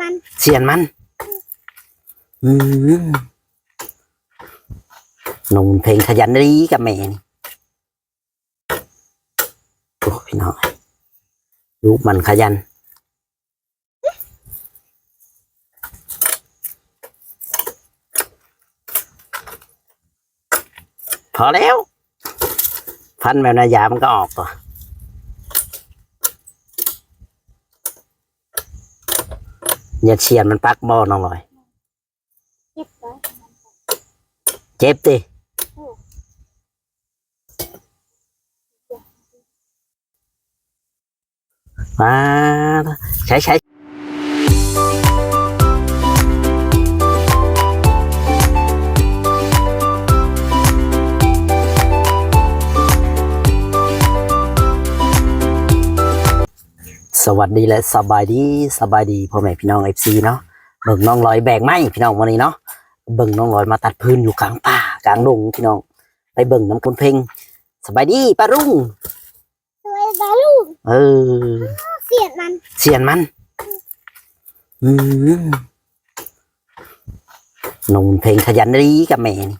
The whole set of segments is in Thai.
มันเสียนมัน อืมนุ่มเพลงขยันดีกับแม่นี่โอ้พี่น้องลูกมันขยันพอแล้วพันแบบนายามันก็ออกตั วอย่าเฉียนมันปักบอน้องลอยเก็บไว้เจ็บติมาใช้ใช้ สวัสดีและสบายดีสบายดีพ่อแม่พี่น้องเอฟซีเนาะเบิ่งน้องลอยแบกไม้พี่น้องวันนี้เนาะเบิ่งน้องลอยมาตัดพื้นอยู่กลางป่ากลางดงพี่น้องไปเบิ่งน้ำคนเพลงสบายดีป้ารุ่งสวยบาลูกเออเสียดมันเสียนมันอืมหนุ่มเพลงขยันดีกับแม่นี่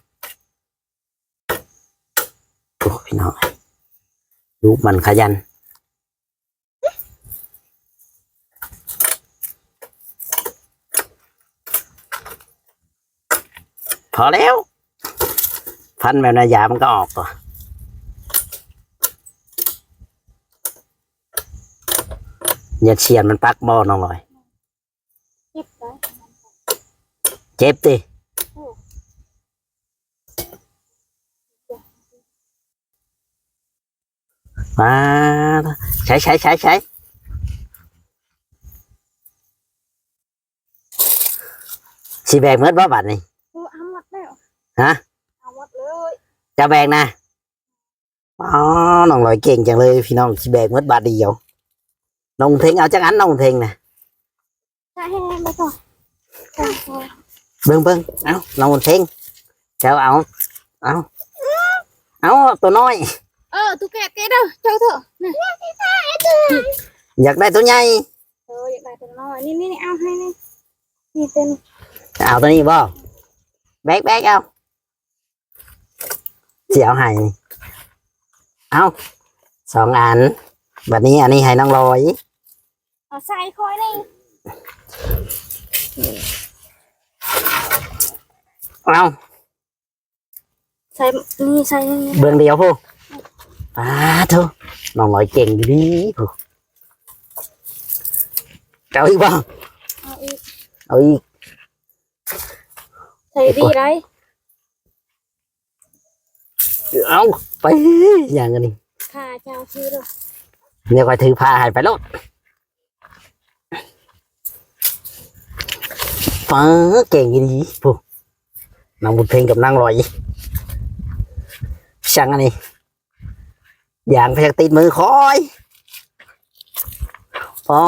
โอ้พี่น้องลูกมันขยัน พอแล้ว พันแบบนายามันก็ออกตัวอย่าเฉียนมันปักบอน้องลอยเก็บไว้เจ็บดิมาใช้ใช้ใช้ใช้สีแบกเมื่อบ้าบัดนี่ กูเอาหมดแล้ว ฮะเอาหมดเลยจะแบกนะอ๋อน้องลอยเก่งจังเลย พี่น้องสีแบกเมื่อบาทเดียวน้องเทงเอาจังอันน้องเทงนะใช่ให้มาก่อนใช่ใช่เบิ้งเบิ้งเอาน้องเทงเจ้าเอาเอาเอาตัวน้อย เออตุ๊กแกแกเด้อเจ้าเถอะนี่อยากได้ตัวใหญ่เอออยากได้ตัวน้อยนี่นี่นี่เอาให้นี่นี่เต็มเอาตัวนี้บ่แบกแบกเอา เสียวให้เอาสองอันแบบนี้อันนี้ให้น้องลอยเอาใส่คอยนี่เอาใส่นี่ใส่นี่เบื้องเดียวพูป้าเถอะน้องลอยเก่งดีพูเอาอีกบ่เอาอีกเอาอีกใส่ดีไร เอาไปอย่างนี้ค่ะเจ้าชื่อเด้อเดี๋ยวคอยถือผ้าให้ไปโลดป้าเก่งดีพูน้องบุญเพลงกับนางลอยช่างอันนี้อย่างพยักติดมือคอยโอ้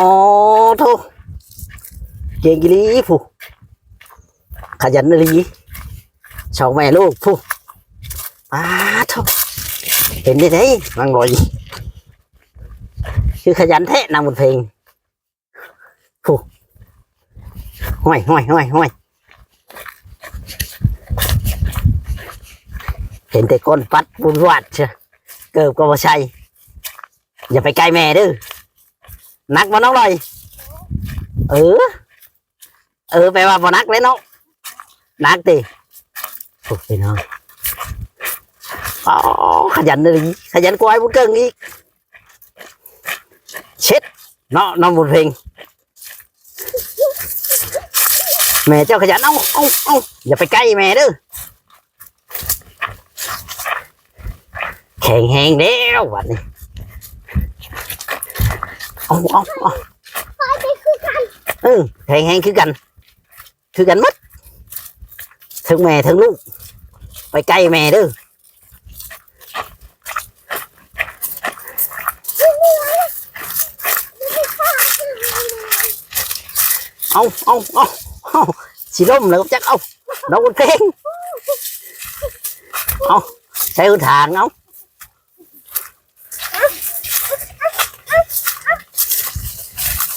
โทเก่งดีผู้ขยันดีชาวแม่ลูกผู้ ป้าโทเห็นได้ไหมนางลอยคือขยันแท้นางบนเพลงผู้ห้อยห้อยห้อยห้อยเห็นแต่ก้นปัดบุญวัดเชียวเกิบก็บ่ใช่อย่าไปใกล้แม่เด้อนักบ่น้องลอยเออ เออแปลว่าบ่นักเลยเนาะนักติโอ้พี่น้อง อ๋อขยันเลยขยันกว่าไอ้บุญเกิงอีกเช็ดเนาะน้องบุญเพลงแม่เจ้าขยันเอาเอาเอาอย่าไปใกล้แม่เด้อแข็งแหงเด้ววันนี้เอาเอาเอาคอยไปคือกันเออแข็งแหงคือกัน คือกันหมัดทั้งแม่ทั้งลูกไปใกล้แม่เด้อ เอาเอาเอาเอาสีร่มแล้วจักเอาน้องบุญเพลงเอาใช้ทางเอา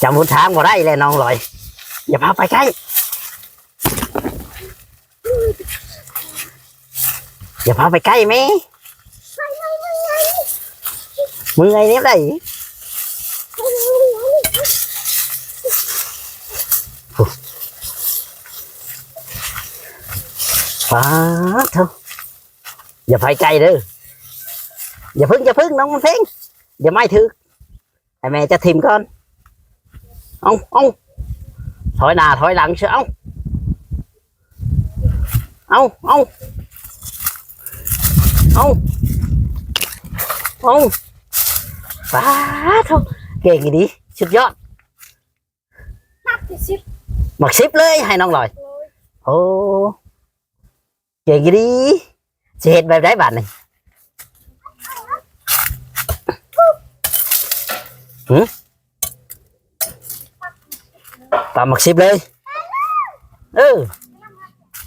จำหุนทางบ่ได้เลยน้องลอย อย่าพาไปใกล้อย่าพาไปใกล้แม่มึงไงเนี่ยได้ ฟ้าเถอะอย่าไปไกลเด้ออย่าพึ่งอย่าพึ่งน้องมันเพ่งอย่าไม่ถือให้แม่จะทิมก่อนเอาเอาถอยหน้าถอยหลังเชียวเอาเอา เก่งดีสิเห็ดแบบได้บาทนี่หืมปลาหมักซิปเลย เออ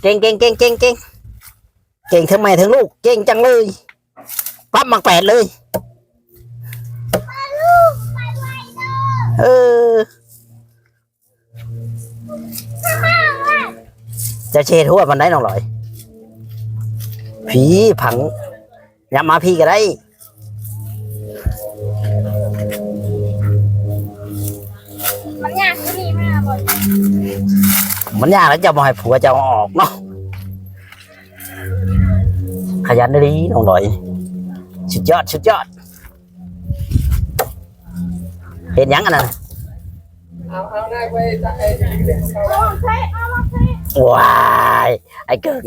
เก่งเก่งเก่งเก่งเก่งเก่งทั้งแม่ทั้งลูก เก่งจังเลยปั๊บหมักแปดเลย เออ จะเชทั่วมันได้น้องลอย ผีผังอย่ามาพี่ก็ได้มันยากที่นี่มากเลยมันยากแล้วจะมาให้ผัวจะเอาออกเนาะขยันได้ดีน้องลอยสุดยอดสุดยอดเห็นยังอันนั้นเอาเอาได้ไปได้ไอ้เด็กเขาเอามาเทเอามาเทว้ายไอ้เกิง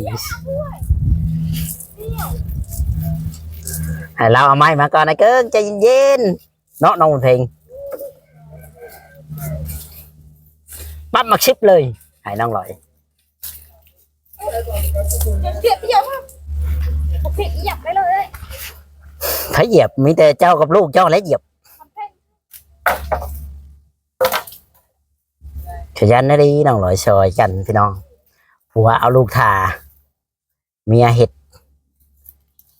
ให้เราเอาไม้มาก่อนไอเกิงใจเย็นๆเนาะน้องเพลงปั๊บมาชิปเลยให้น้องลอยเปียกเปียกมากเปียกหยับไปเลยถ้าเหยียบมีแต่เจ้ากับลูกเจ้าและเหยียบมันเพ่งขยันนะดีน้องลอยซอยกันพี่น้องผัวเอาลูกทาเมียเห็ด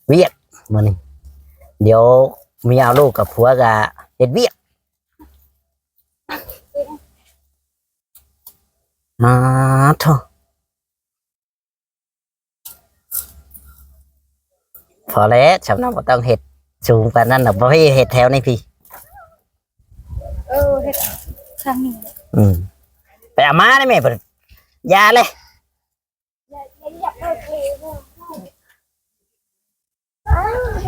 เวียกมือนี่ เดี๋ยวเมียเอาลูกกับผัวกับเห็ดเวียกมาเถอะพอแล้วชาวนาบ่ต้องเห็ดสูงกว่านั้นหรอกเพราะให้เห็ดแถวนี่พี่ เออเฮ็ดครั้งนี้อืมไปเอามาได้ไหมเพิ่นอยาเลย อย่าอย่าหยับเลยเลยอ้าวอย่าเหยียบเลยเลย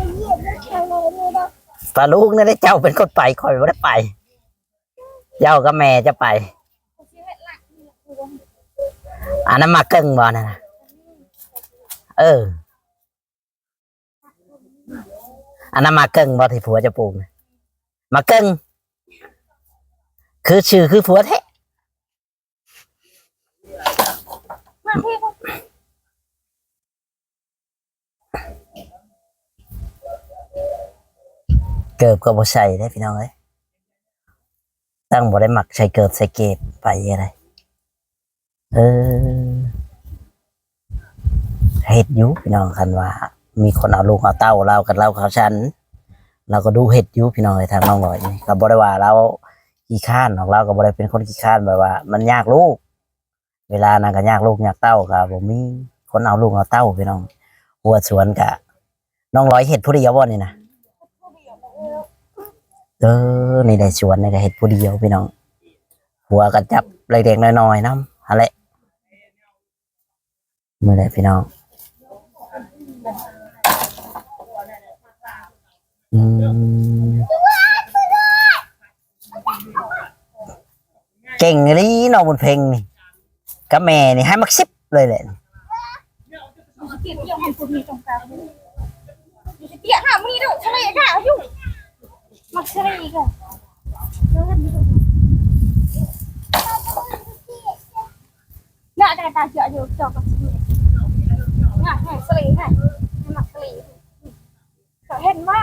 นะปลาลูกนี่นได้เจ้าเป็นคนไปคอยไม่ได้ไป เจ้ากับแม่จะไป อันนั้นมาเกิงบ่นะเออ อันนั้นมาเกิงบ่ที่ผัวจะปลูกนะมาเกิงคือชื่อคือผัวแท้ มาเทก็ เกิบก็บ่ใส่ได้พี่น้องเอ้ยตั้งบ่ได้หมักใส่เกิบใส่เก็บไปอะไรเออเฮ็ดยูพี่น้องคันว่า มีคนเอาลูกเอาเต้าเรากับเราเขาฉันเราก็ดูเฮ็ดยูพี่น้องไอ้ทางน้องหน่อยก็บ่ได้ว่าเราขี้ข้านของเราก็บ่ได้เป็นคนขี้ข้านแบบว่า มันยากลูก เวลานั้นก็ยากลูกยากเต้าก็บ่มีคนเอาลูกเอาเต้าพี่น้องหัวสวนกะน้องร้อยเฮ็ดผู้เดียวบ่นี่นะ เออนี่ได้สวนนี่ก็เฮ็ดผู้เดียวพี่น้องหัวก็จับเล็กน้อยๆน้ำอะไรมือได้พี่น้องอืมเก่งเลยน้องบุญเพลงนี่กับแม่นี่ให้มักซิบเลยแหละเปียกยังมันคุณมีตรงกลางเปียกหามีดูทะเลค่ะอยู่มักทะเลกันน่าจะตาเจาะอยู่ จอกับน่าให้ทะเลให้ให้มักทะเลเขาเห็นว่า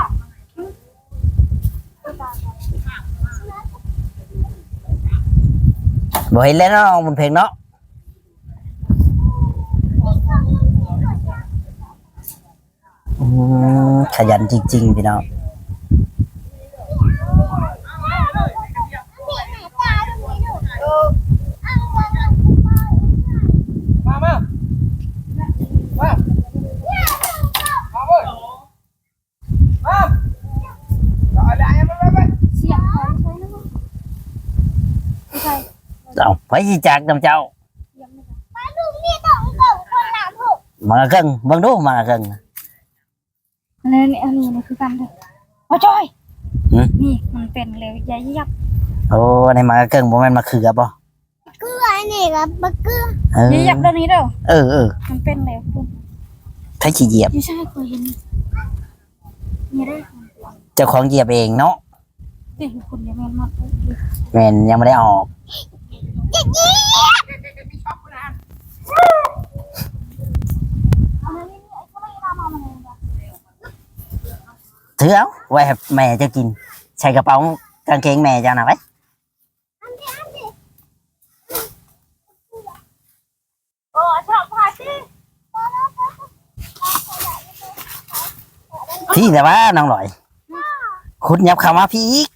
บ่เห็นแล้วเนาะน้องบุญเพลงเนาะอืมขยันจริง ๆ พี่น้อง เออ เอาไปสิจากนำเจ้าป้าลุงนี่ต้องเก่งคนหนาถูกมากระเกิงเบิ่งดูมากระเกิงอันนี้อันนี้นี่คือกันเถอะโอ้จอยหืมนี่มันเป็นเลยยายยับโอ้ในมากระเกิงบ่แม่นมาเขือบ่เกลือนี่ครับบักเกลือเออยายยับเดี๋ยวนี้เด้อเออเออมันเป็นเลยคุณใครสิเหยียบไม่ใช่เคยเห็นนี่ได้เจ้าของเหยียบเองเนาะเด็กคนเดียวมันมากแม่นยังไม่ได้ออก เอเอ้าไม่ได้มายนะถือเอาไว้ให้แม่เจะกิน ใส่กระเป๋ากางเกงแม่เจ้านะไว้โอ้ชอบพาที่พี่แต่ว่าน้องหลอยคุณยับเข้ามาพี่อีก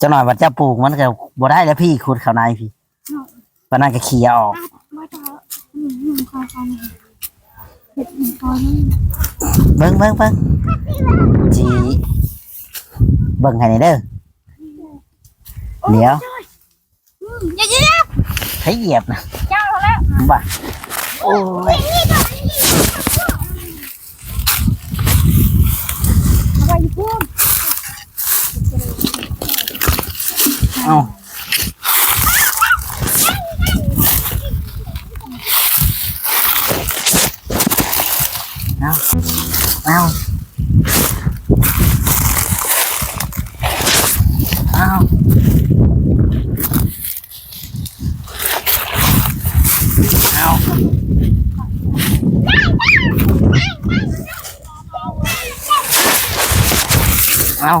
จ้าหน่อยบัดเจ้าปลูกมันก็บ่ได้แล้วพี่ขุดเข้าในพี่ปานนั้นก็เขี่ยออกไม่ต่อหนึ่งหนึ่งคอยคอยเห็ดหนึ่งคอยนี่เบิ่งเบิ่งเบิ่งจีเบิ่งให้หน่อยเด้อเดี๋ยวอย่าเย็บให้เหยียบนะเจ้าแล้วบ่าโอ้ย เอาไปพุ่ม เอาเอาเอาเอาเอาเอา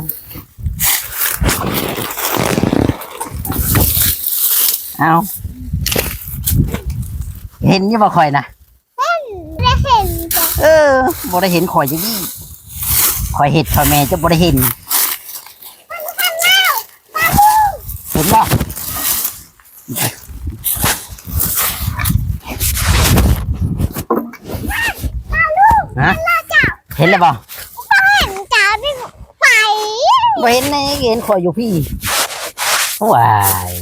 เอาเห็นอยังบ่คอยนะได้เห็นจ้ะเออบ่ได้เห็นข่อยจังนี้ข่อยเห็ดข่อยแม่จะบ่ได้เห็นเห็นบ่ฮะเห็นแล้วบ่เห็นจ้าพี่ไปบ่เห็นไงเห็นข่อยอยู่พี่ว้าย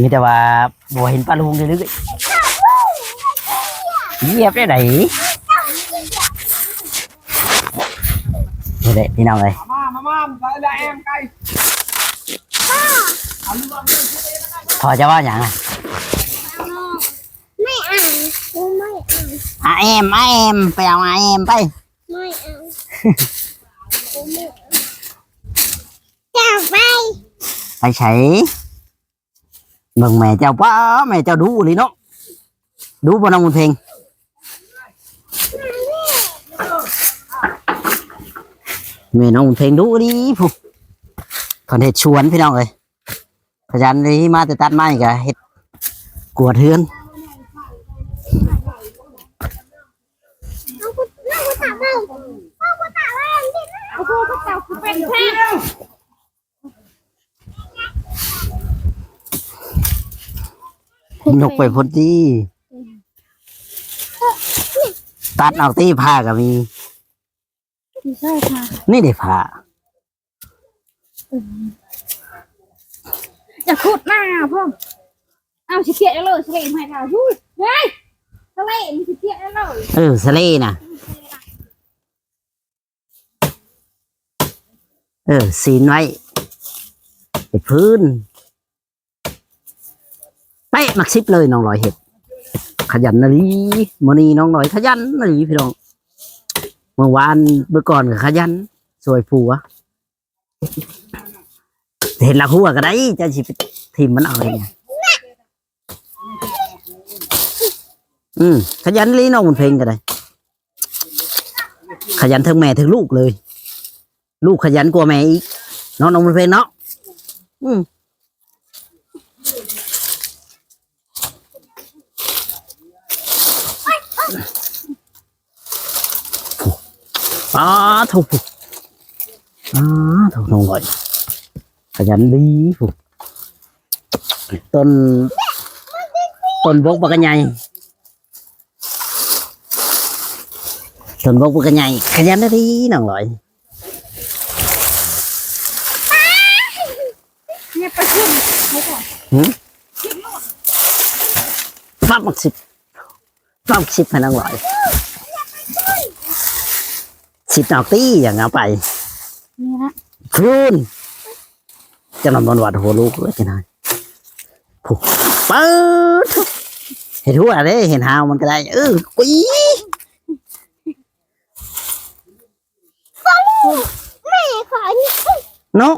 มีแต่ว่าบ่เห็นปลาลุงเลยเลยเหยียบได้ไหนนี่แหละพี่น้องเลยมามามามาได้แอมไก่พอจะว่าอย่างอะไม่อ่านกูไม่อ่านอาแอมอาแอมไปเอาอาแอมไป ไม่อ่านกูไม่อ่านจะไปไปใช้ เบิ่งแม่เจ้าป้าแม่เจ้าดูเลยเนาะดูบนน้องบุญเพลงแม่น้องบุญเพลงดูดิผู้คนเห็ดชวนพี่น้องเลยขยันเลยมาแต่ตัดไม้กะเห็ดกวดเฮือนเอากูนั่งกูถามเราเอากูถามว่าที่นั่นเอากูกูถาเป็นแพ นกไปพ้นที่ตัดเอาตีผ้าก็มีไม่ใช่ค่ะนี่ได้ผ้าอย่าขุดหน้าพ่อเอาสิเกียดเลยสิเกียดให้เรายุ้ยเฮ้ยทะเลมันสิเกียดเลยเออสะเลน่ะ เออซีนไว้ไอ้พื้น ไปมักซิบเลยน้องลอยเห็ด ขยันนะลีมอนีน้องลอยขยันนะลีพี่น้องเมื่อวานเมื่อก่อนก็ขยันสวยผัวเห็นละหัวก็ได้จะสิไปทีมมันเอาเลยอืมขยันลีน้องมันเพลงก็ได้ ขยันทั้งแม่ทั้งลูกเลย ลูกขยันกว่าแม่อีกเนาะน้องมันเพลงเนาะอืม อ๋อถูกอ๋อถูกน้องก่อยขยันดีผูกต้นต้นบกบักกันใหญ่ต้นบก บักกันใหญ่ขยันดีน้องลอยไม่ใช่ฟ้ามักสิบฟ้ามักสิบให้น้องลอยสิบดอกตี้อย่างเอาไปนี่นะพูนจะนอนบนวัดหัวลูกเลยจะนายผูกเปิดเห็นหัวเลยเห็นหาวมันก็ได้เออกุยแม่ขอนี่เนาะ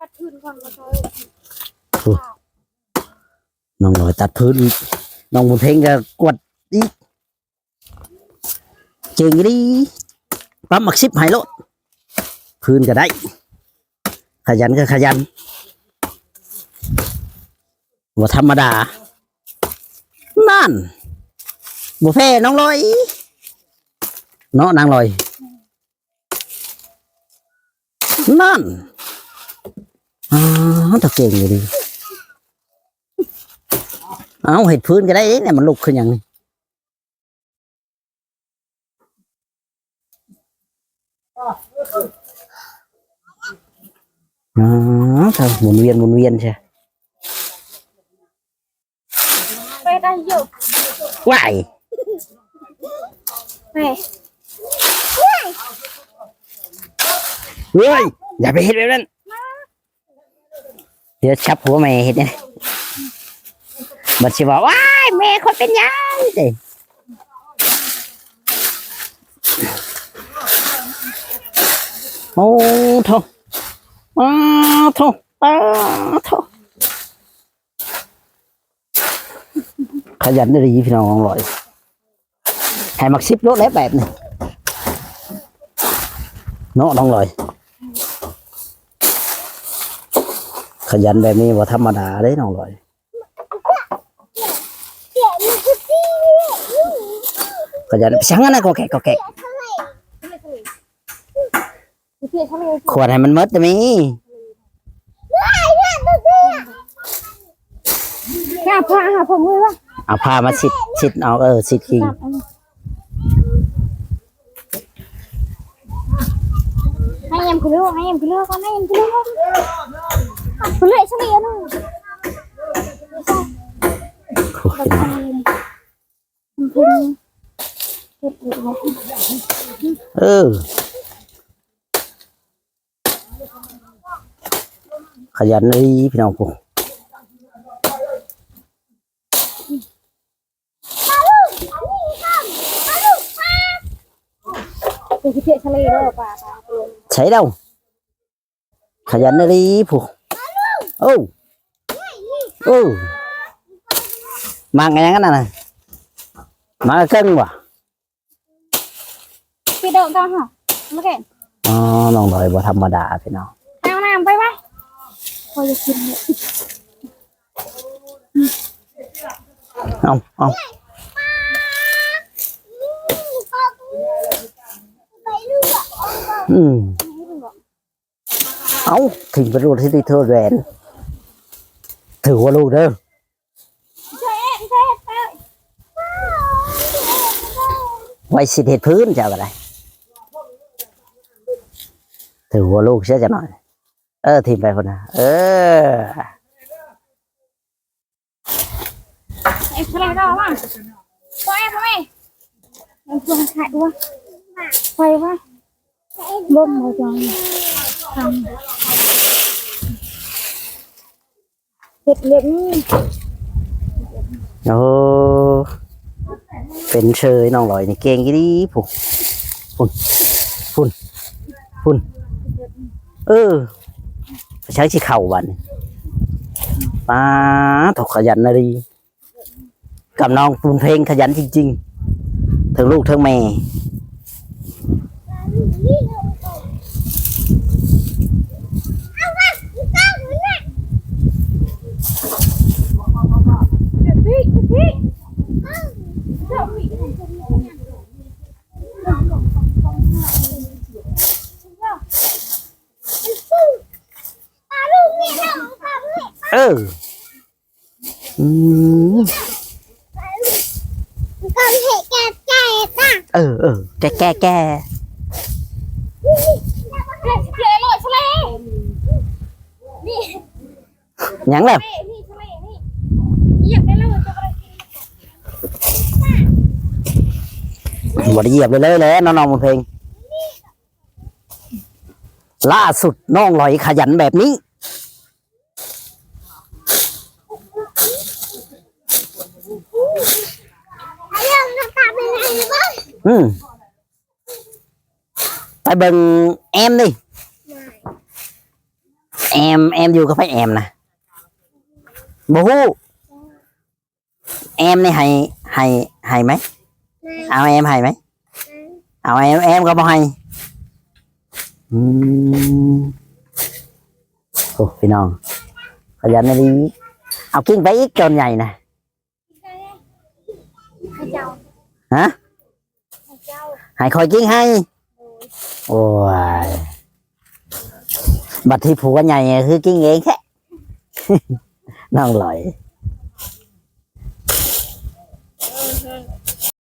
ตัดทุนก่อนก็ใช้น้องลอยตัดพื้นอีกน้องบุญเพ่งก็กวดอีกเก่งดี ปั๊มมักสิบไหโลดพื้นก็ได้ ขยันก็ขยันว่าธรรมดา นั่นบัแพ้น้องลอยเนาะนางลอยนั่นอ๋อตะเก่งอยู่ดี เอาเห็ดพื้นก็ได้เนี่ยมันลุกขึ้นอย่างนี้ อ๋อทำหมุนเวียนหมุนเวียนใช่ไปได้อยู่ว้ายแม่เฮ้ย อย่าไปเห็ดแบบนั้นเดี๋ยวชับหัวแม่เห็ดเนี่ยบัดชิบอกว้าเป็นหยังเด้โอ้โถอ้าวโถอ้าวโถขยันได้ดีพี่น้องของลอยให้มักซิบรถแล้วแบบนี้เนาะน้องลอย ขยันแบบนี้ว่าธรรมดาเลยน้องลอยเดี๋ยวมันจะตีขยันช่างนนั้นก็แกะก็แกะเพียทะเลขวดให้มันหมดจะมีหาผ้าหาผมเลยว่าเอาผ้ามาสิดสิดเอาเออสิดขี้ให้ยำคือเลือกให้ยำคือเลือกก่อนให้ยำคือเลือกก่อนคือเลือกเฉลี่ยนู่นโอ้ยแบบพี่น้องนี้มันเป็นเห็ดเห็ดเห็ดเออ ขยันเลยพี่น้องผมเป็นเพียทะเลด้วยป่าป่าใช้ đâu ขยันเลยผู้โอ้โอ้มาไงงั้นน่ะมาเกินว่ะพี่เดินตามหรอไม่เห็นอ๋อน้องลอยบ่ธรรมดาพี่น้องเอาน้ำไปไหม พอจะกินเนี่ยเอาเอาอืมเอาถึงไปรูดที่ที่เธอแหวนถือว่าลูกเด้อใช่ใช่ใช่ไว้สิเหตุพื้นจะเอาอะไรถือว่าลูกเชื่อจะหน่อย เออทีมไปคนนะเออเอ็กซ์เรย์ได้ป่ะไปไปมันควรขายด้วยไปป่ะบ่มหัวใจทำเห็ดเล็บนี่โอ้เป็นเชยน้องลอยนี่เก่งกี่ดีผุ่นพุ่นพุ่นเออ ใช้ชีเข่าวันป้าถกขยันนะดีกับน้องปูนเพลงขยันจริงๆทั้งลูกทั้งแม่ เด็ดพี่เด็ดพี่เจ้าพี่ เอออืมก็เห็ดแก่แก่ป่ะเออเออแกแกแกเห็ดเฉลยเลยเฉลยนี่หยังแล้วทะเลนี่ทะเลนี่เหยียบได้แล้วจะไปกินบ่ได้เหยียบเลยเลยแหล้วน้องๆมันเพลง ล่าสุดน้องลอยขยันแบบนี้ เรื่องน้ำตาเป็นไง บ้างอืมไปเบิ่งแอมดิแอมแอมอยู่กับไฟแอมนะบ่ฮู้แอมนี่ให้ให้ให้ไให้คอยกิ้งให้ โอ้ย บัตรที่ผัวใหญ่คือกิ้งเองแค่ น้องลอย